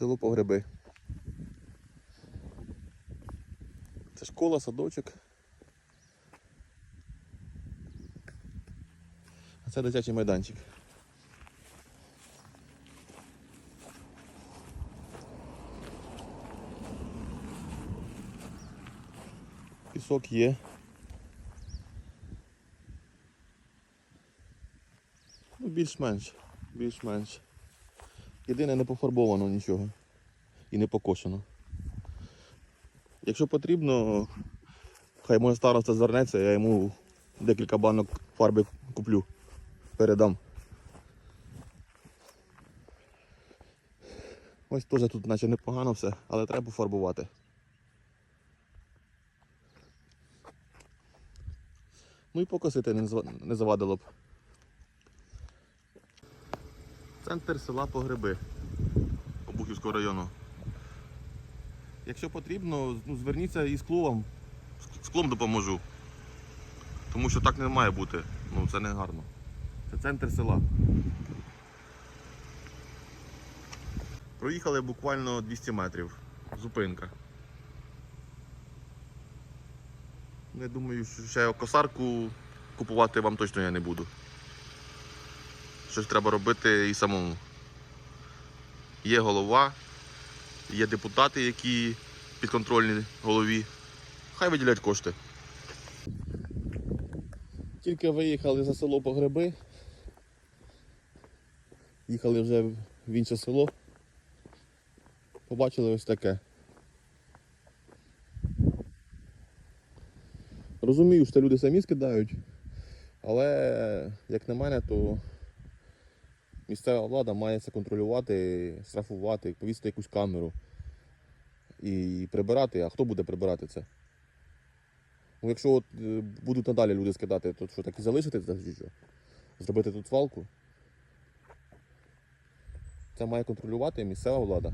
Село Погреби. Це школа, садочок. А це дитячий майданчик. Пісок є. Ну, більш-менш. Більш-менш. Єдине не пофарбовано нічого. І не покошено. Якщо потрібно, хай моя староста звернеться, я йому декілька банок фарби куплю. Передам. Ось теж тут наче непогано все, але треба пофарбувати. Ну і покосити не завадило б. Центр села Погреби Обухівського району. Якщо потрібно, ну, зверніться із кловом. З клом допоможу. Тому що так не має бути. Ну це не гарно. Це центр села. Проїхали буквально 200 метрів. Зупинка. Я думаю, що ще косарку купувати вам точно я не буду. Щось треба робити і самому. Є голова, є депутати, які підконтрольні голові. Хай виділять кошти. Тільки виїхали за село по гриби. Їхали вже в інше село. Побачили ось таке. Розумію, що люди самі скидають, але як на мене, то місцева влада має це контролювати, штрафувати, повісити якусь камеру і прибирати. А хто буде прибирати це? Ну, якщо от, е, будуть надалі люди скидати, то що так і залишити це? Зробити тут свалку? Це має контролювати місцева влада.